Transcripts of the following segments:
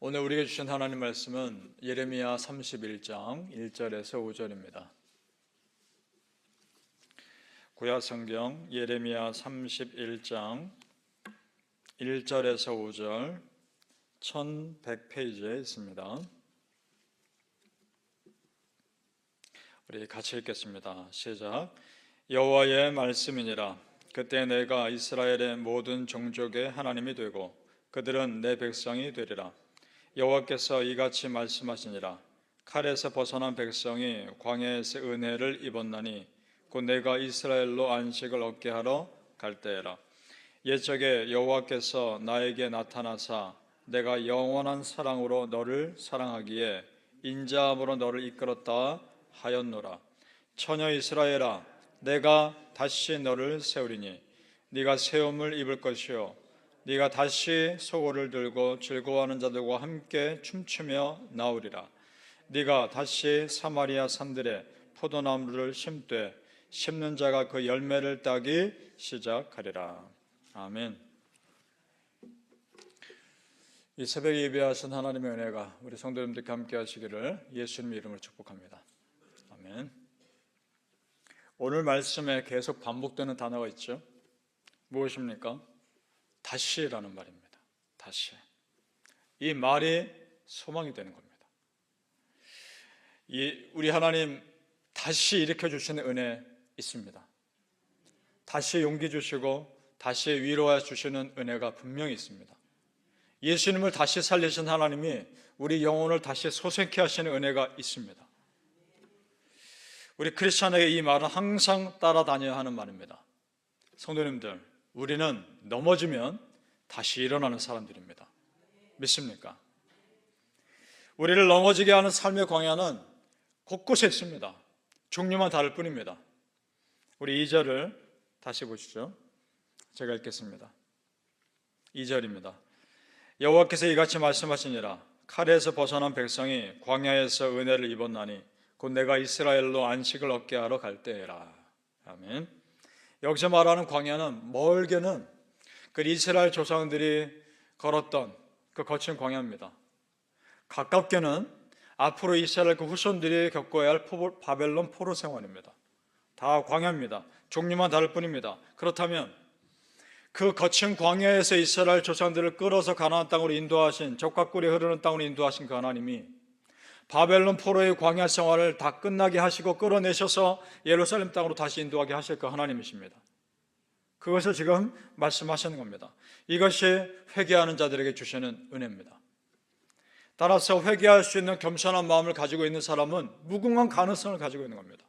오늘 우리에게 주신 하나님 말씀은 예레미야 31장 1절에서 5절입니다. 구약 성경 예레미야 31장 1절에서 5절 1100페이지에 있습니다. 우리 같이 읽겠습니다. 시작. 여호와의 말씀이니라. 그때 내가 이스라엘의 모든 종족의 하나님이 되고 그들은 내 백성이 되리라. 여호와께서 이같이 말씀하시니라. 칼에서 벗어난 백성이 광야에서 은혜를 입었나니 곧 내가 이스라엘로 안식을 얻게 하러 갈 때에라. 옛적에 여호와께서 나에게 나타나사 내가 영원한 사랑으로 너를 사랑하기에 인자함으로 너를 이끌었다 하였노라. 처녀 이스라엘아, 내가 다시 너를 세우리니 네가 세움을 입을 것이요 네가 다시 소고를 들고 즐거워하는 자들과 함께 춤추며 나오리라. 네가 다시 사마리아 산들에 포도나무를 심되 심는 자가 그 열매를 따기 시작하리라. 아멘. 이 새벽에 예배하신 하나님의 은혜가 우리 성도님들과 함께 하시기를 예수님 이름으로 축복합니다. 아멘. 오늘 말씀에 계속 반복되는 단어가 있죠. 무엇입니까? 다시라는 말입니다. 다시. 이 말이 소망이 되는 겁니다. 이 우리 하나님 다시 일으켜 주시는 은혜 있습니다. 다시 용기 주시고 다시 위로해 주시는 은혜가 분명히 있습니다. 예수님을 다시 살리신 하나님이 우리 영혼을 다시 소생케 하시는 은혜가 있습니다. 우리 크리스천에게 이 말은 항상 따라다녀야 하는 말입니다. 성도님들, 우리는 넘어지면 다시 일어나는 사람들입니다. 믿습니까? 우리를 넘어지게 하는 삶의 광야는 곳곳에 있습니다. 종류만 다를 뿐입니다. 우리 2절을 다시 보시죠. 제가 읽겠습니다. 2절입니다. 여호와께서 이같이 말씀하시니라 칼에서 벗어난 백성이 광야에서 은혜를 입었나니 곧 내가 이스라엘로 안식을 얻게 하러 갈 때라. 아멘. 여기서 말하는 광야는 멀게는 그 이스라엘 조상들이 걸었던 그 거친 광야입니다. 가깝게는 앞으로 이스라엘 그 후손들이 겪어야 할 포, 바벨론 포로 생활입니다. 다 광야입니다. 종류만 다를 뿐입니다. 그렇다면 그 거친 광야에서 이스라엘 조상들을 끌어서 가나안 땅으로 인도하신 적과 꿀이 흐르는 땅으로 인도하신 그 하나님이 바벨론 포로의 광야 생활을 다 끝나게 하시고 끌어내셔서 예루살렘 땅으로 다시 인도하게 하실 그 하나님이십니다. 그것을 지금 말씀하시는 겁니다. 이것이 회개하는 자들에게 주시는 은혜입니다. 따라서 회개할 수 있는 겸손한 마음을 가지고 있는 사람은 무궁한 가능성을 가지고 있는 겁니다.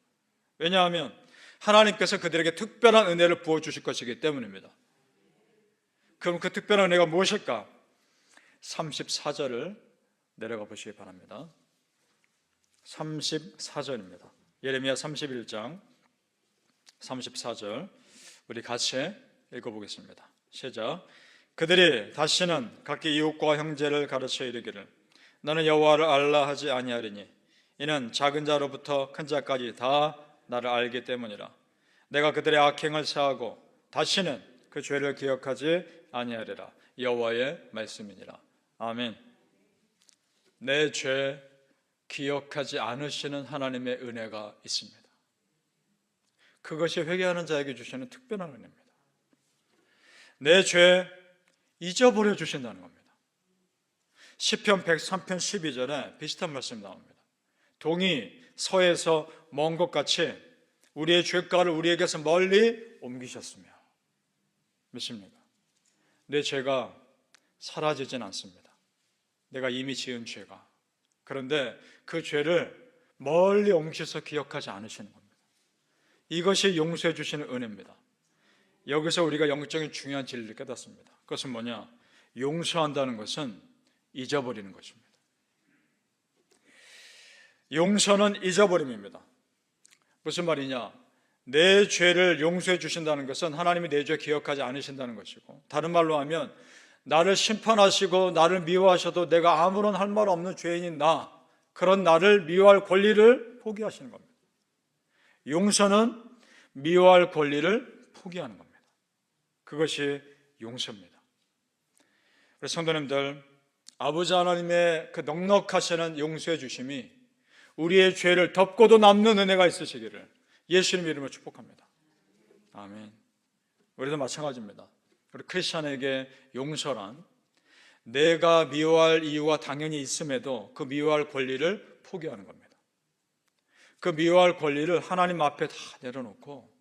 왜냐하면 하나님께서 그들에게 특별한 은혜를 부어 주실 것이기 때문입니다. 그럼 그 특별한 은혜가 무엇일까? 34절을 내려가 보시기 바랍니다. 34절입니다. 예레미야 31장 34절 우리 같이 읽어보겠습니다. 시작. 그들이 다시는 각기 이웃과 형제를 가르쳐 이르기를 너는 여호와를 알라 하지 아니하리니 이는 작은 자로부터 큰 자까지 다 나를 알기 때문이라. 내가 그들의 악행을 사하고 다시는 그 죄를 기억하지 아니하리라. 여호와의 말씀이니라. 아멘. 내 죄 기억하지 않으시는 하나님의 은혜가 있습니다. 그것이 회개하는 자에게 주시는 특별한 은혜입니다. 내 죄 잊어버려 주신다는 겁니다. 시편 103편 12절에 비슷한 말씀이 나옵니다. 동이 서에서 먼 것 같이 우리의 죄가를 우리에게서 멀리 옮기셨으며 믿습니까? 내 죄가 사라지진 않습니다. 내가 이미 지은 죄가. 그런데 그 죄를 멀리 옮기셔서 기억하지 않으시는 겁니다. 이것이 용서해 주시는 은혜입니다. 여기서 우리가 영적인 중요한 진리를 깨닫습니다. 그것은 뭐냐? 용서한다는 것은 잊어버리는 것입니다. 용서는 잊어버림입니다. 무슨 말이냐? 내 죄를 용서해 주신다는 것은 하나님이 내 죄 기억하지 않으신다는 것이고 다른 말로 하면 나를 심판하시고 나를 미워하셔도 내가 아무런 할 말 없는 죄인인 나 그런 나를 미워할 권리를 포기하시는 겁니다. 용서는 미워할 권리를 포기하는 겁니다. 그것이 용서입니다. 그래서 성도님들 아버지 하나님의 그 넉넉하시는 용서해 주심이 우리의 죄를 덮고도 남는 은혜가 있으시기를 예수님 이름으로 축복합니다. 아멘. 우리도 마찬가지입니다. 우리 크리스천에게 용서란 내가 미워할 이유가 당연히 있음에도 그 미워할 권리를 포기하는 겁니다. 그 미워할 권리를 하나님 앞에 다 내려놓고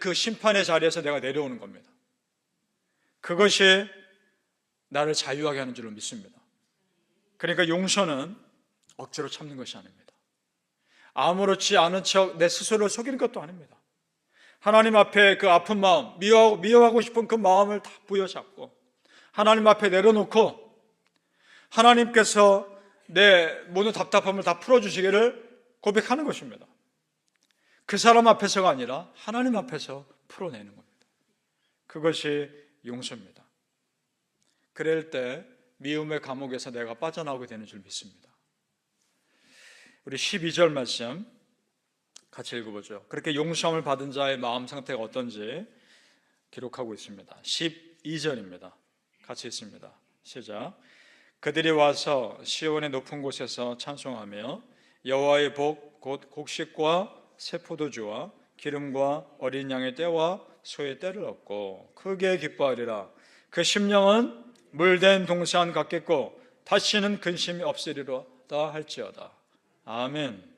그 심판의 자리에서 내가 내려오는 겁니다. 그것이 나를 자유하게 하는 줄로 믿습니다. 그러니까 용서는 억지로 참는 것이 아닙니다. 아무렇지 않은 척 내 스스로를 속이는 것도 아닙니다. 하나님 앞에 그 아픈 마음, 미워하고, 미워하고 싶은 그 마음을 다 부여잡고 하나님 앞에 내려놓고 하나님께서 내 모든 답답함을 다 풀어주시기를 고백하는 것입니다. 그 사람 앞에서가 아니라 하나님 앞에서 풀어내는 겁니다. 그것이 용서입니다. 그럴 때 미움의 감옥에서 내가 빠져나오게 되는 줄 믿습니다. 우리 12절 말씀 같이 읽어보죠. 그렇게 용서함을 받은 자의 마음 상태가 어떤지 기록하고 있습니다. 12절입니다. 같이 있습니다. 시작. 그들이 와서 시온의 높은 곳에서 찬송하며 여호와의 복 곧 곡식과 새 포도주와 기름과 어린 양의 때와 소의 때를 얻고 크게 기뻐하리라. 그 심령은 물된 동산 같겠고 다시는 근심이 없으리로다 할지어다. 아멘.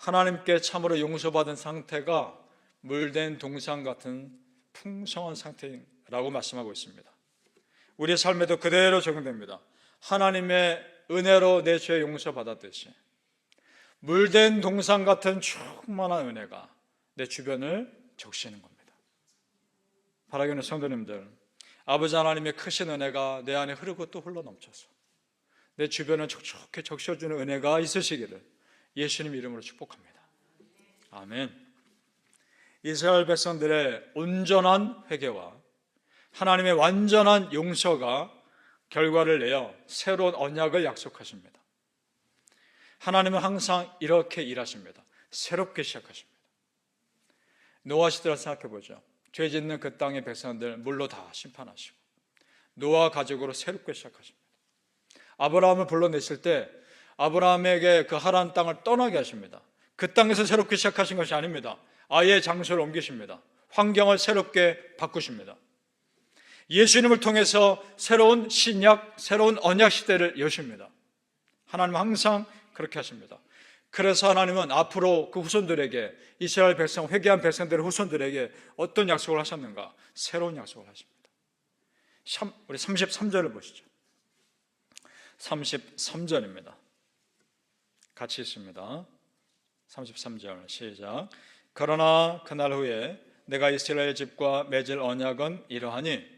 하나님께 참으로 용서받은 상태가 물된 동산 같은 풍성한 상태라고 말씀하고 있습니다. 우리의 삶에도 그대로 적용됩니다. 하나님의 은혜로 내 죄 용서받았듯이 물된 동산 같은 충만한 은혜가 내 주변을 적시는 겁니다. 바라기는 성도님들, 아버지 하나님의 크신 은혜가 내 안에 흐르고 또 흘러 넘쳐서 내 주변을 촉촉히 적셔주는 은혜가 있으시기를 예수님 이름으로 축복합니다. 아멘. 이스라엘 백성들의 온전한 회개와 하나님의 완전한 용서가 결과를 내어 새로운 언약을 약속하십니다. 하나님은 항상 이렇게 일하십니다. 새롭게 시작하십니다. 노아 시대를 생각해 보죠. 죄 짓는 그 땅의 백성들 물로 다 심판하시고 노아 가족으로 새롭게 시작하십니다. 아브라함을 불러내실 때 아브라함에게 그 하란 땅을 떠나게 하십니다. 그 땅에서 새롭게 시작하신 것이 아닙니다. 아예 장소를 옮기십니다. 환경을 새롭게 바꾸십니다. 예수님을 통해서 새로운 신약, 새로운 언약 시대를 여십니다. 하나님 항상 그렇게 하십니다. 그래서 하나님은 앞으로 그 후손들에게 이스라엘 백성, 회개한 백성들의 후손들에게 어떤 약속을 하셨는가? 새로운 약속을 하십니다. 우리 33절을 보시죠. 33절입니다. 같이 있습니다. 33절 시작. 그러나 그날 후에 내가 이스라엘 집과 맺을 언약은 이러하니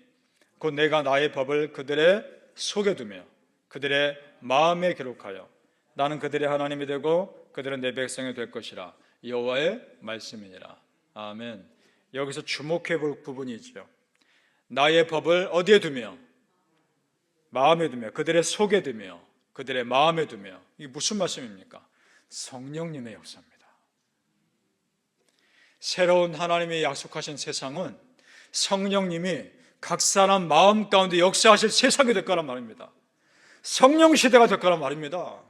곧 내가 나의 법을 그들의 속에 두며 그들의 마음에 기록하여 나는 그들의 하나님이 되고 그들은 내 백성이 될 것이라 여호와의 말씀이니라. 아멘. 여기서 주목해 볼 부분이 있죠. 나의 법을 어디에 두며 마음에 두며 그들의 속에 두며 그들의 마음에 두며 이게 무슨 말씀입니까? 성령님의 역사입니다. 새로운 하나님의 약속하신 세상은 성령님이 각 사람 마음 가운데 역사하실 세상이 될 거란 말입니다. 성령 시대가 될 거란 말입니다.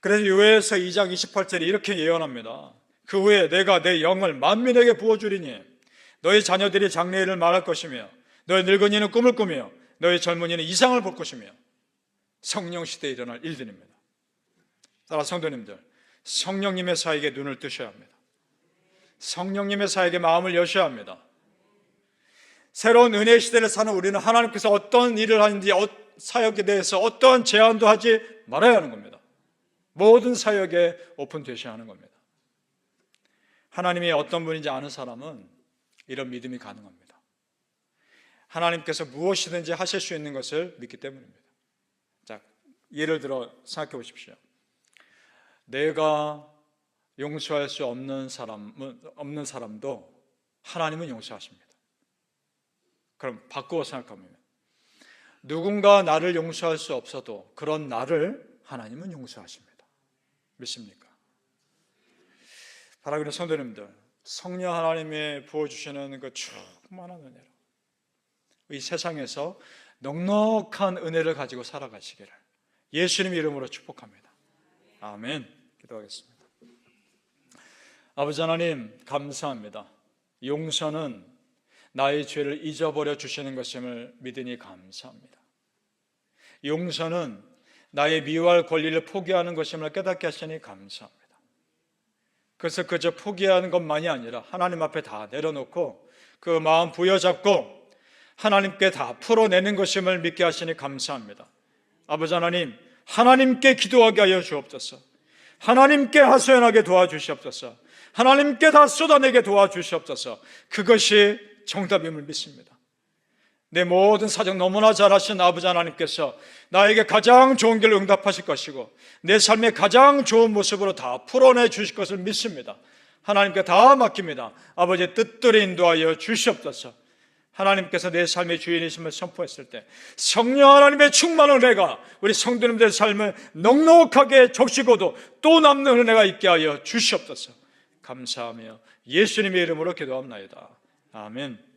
그래서 요에서 2장 28절에 이렇게 예언합니다. 그 후에 내가 내 영을 만민에게 부어주리니 너희 자녀들이 장래일을 말할 것이며 너희 늙은이는 꿈을 꾸며 너희 젊은이는 이상을 볼 것이며 성령 시대에 일어날 일들입니다. 따라 성도님들 성령님의 사에게 눈을 뜨셔야 합니다. 성령님의 사에게 마음을 여셔야 합니다. 새로운 은혜 시대를 사는 우리는 하나님께서 어떤 일을 하는지 어, 사역에 대해서 어떠한 제안도 하지 말아야 하는 겁니다. 모든 사역에 오픈되셔야 하는 겁니다. 하나님이 어떤 분인지 아는 사람은 이런 믿음이 가능합니다. 하나님께서 무엇이든지 하실 수 있는 것을 믿기 때문입니다. 자, 예를 들어 생각해 보십시오. 내가 용서할 수 없는 사람은 없는 사람도 하나님은 용서하십니다. 그럼 바꾸어 생각하면 누군가 나를 용서할 수 없어도 그런 나를 하나님은 용서하십니다. 믿습니까? 바라기는 성도님들, 성령 하나님의 부어주시는 그 충만한 은혜로 이 세상에서 넉넉한 은혜를 가지고 살아가시기를 예수님 이름으로 축복합니다. 아멘. 기도하겠습니다. 아버지 하나님 감사합니다. 용서는 나의 죄를 잊어버려 주시는 것임을 믿으니 감사합니다. 용서는 나의 미워할 권리를 포기하는 것임을 깨닫게 하시니 감사합니다. 그래서 그저 포기하는 것만이 아니라 하나님 앞에 다 내려놓고 그 마음 부여잡고 하나님께 다 풀어내는 것임을 믿게 하시니 감사합니다. 아버지 하나님, 하나님께 기도하게 하여 주옵소서. 하나님께 하소연하게 도와주시옵소서. 하나님께 다 쏟아내게 도와주시옵소서. 그것이 정답임을 믿습니다. 내 모든 사정 너무나 잘하신 아버지 하나님께서 나에게 가장 좋은 길을 응답하실 것이고 내 삶의 가장 좋은 모습으로 다 풀어내 주실 것을 믿습니다. 하나님께 다 맡깁니다. 아버지의 뜻대로 인도하여 주시옵소서. 하나님께서 내 삶의 주인이심을 선포했을 때 성령 하나님의 충만한 은혜가 우리 성도님들의 삶을 넉넉하게 적시고도 또 남는 은혜가 있게 하여 주시옵소서. 감사하며 예수님의 이름으로 기도합나이다. 아멘.